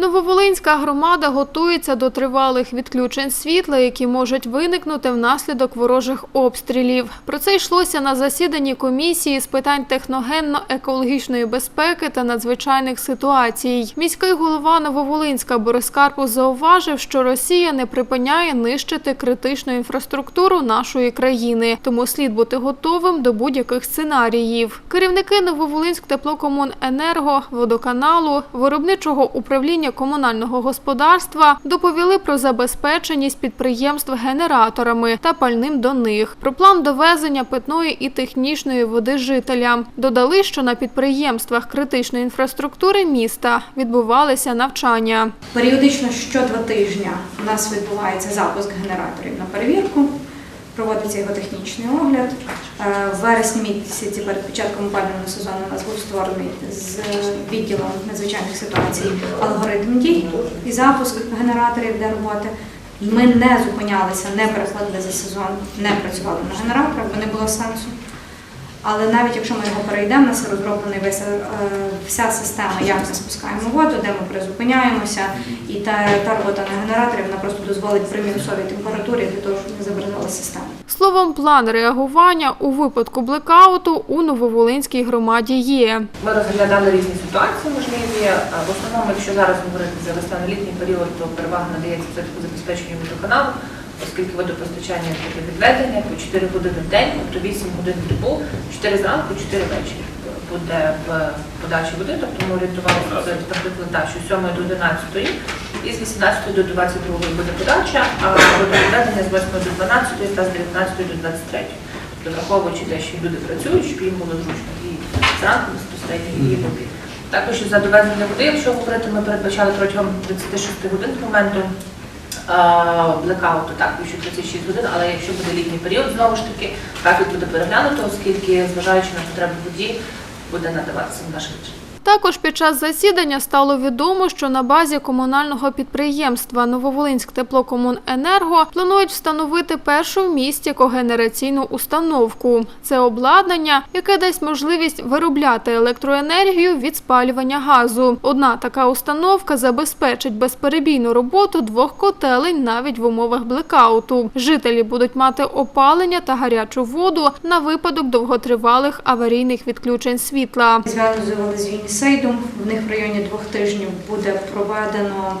Нововолинська громада готується до тривалих відключень світла, які можуть виникнути внаслідок ворожих обстрілів. Про це йшлося на засіданні комісії з питань техногенно-екологічної безпеки та надзвичайних ситуацій. Міський голова Нововолинська Борис Карпус зауважив, що Росія не припиняє нищити критичну інфраструктуру нашої країни, тому слід бути готовим до будь-яких сценаріїв. Керівники Нововолинськ теплокомуненерго, водоканалу, виробничого управління комунального господарства доповіли про забезпеченість підприємств генераторами та пальним до них, про план довезення питної і технічної води жителям. Додали, що на підприємствах критичної інфраструктури міста відбувалися навчання. Періодично що два тижня у нас відбувається запуск генераторів на перевірку, проводиться його технічний огляд. Е, В вересні місяці перед початком опалювального сезону у нас був створений з відділом надзвичайних ситуацій алгоритм дій і запуск генераторів для роботи. Ми не зупинялися, не перекладали за сезон, не працювали на генераторах, бо не було сенсу. Але навіть якщо ми його перейдемо, у нас розроблений весь, е, вся система, як ми спускаємо воду, де ми призупиняємося, і та, та робота на генераторі вона просто дозволить при мінусовій температурі для того, щоб не забризала система. Словом, план реагування у випадку блекауту у Нововолинській громаді є. Ми розглядали різні ситуації можливі. В основному, якщо зараз говорити за весняно-літній період, то перевага надається все-таки забезпеченню водоканалу, оскільки водопостачання таке відведення по 4 години в день, тобто 8 годин в добу, 4 зранку, 4 ввечері буде в подачі води, тобто ми орієнтувалися, наприклад, так, що з 7 до 11 і з 18 до 22 буде подача, а водовідведення з 8 до 12 та з 19 до 23. Тобто враховуючи те, що люди працюють, щоб їм було зручно і зранку безпосередньо і води. Також за довезення води, якщо говорити, ми передбачали протягом 26 годин з моменту блекауту, так, більше 36 годин, але якщо буде літній період, знову ж таки, графік буде переглянуто, оскільки, зважаючи на потребу воді, буде надаватися в наших Також під час засідання стало відомо, що на базі комунального підприємства Нововолинськ теплокомуненерго планують встановити першу в місті когенераційну установку. Це обладнання, яке дасть можливість виробляти електроенергію від спалювання газу. Одна така установка забезпечить безперебійну роботу двох котелень навіть в умовах блекауту. Жителі будуть мати опалення та гарячу воду на випадок довготривалих аварійних відключень світла. Зв'язували з Юнісейдом. В них в районі двох тижнів буде проведено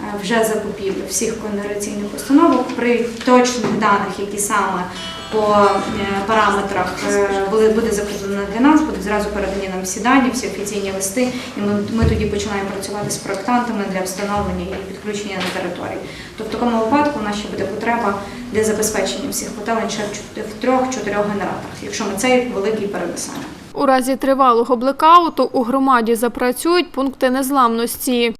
е, вже закупівлю всіх когенераційних установок при точних даних, які саме по е, параметрах е, буде закуплено для нас, будуть зразу передані нам всі дані, всі офіційні листи, і ми, тоді починаємо працювати з проектантами для встановлення і підключення на території. То в такому випадку у нас ще буде потреба для забезпечення всіх котелень ще в в трьох-чотирьох генераторах, якщо ми цей великий перенесемо. У разі тривалого блекауту у громаді запрацюють пункти незламності.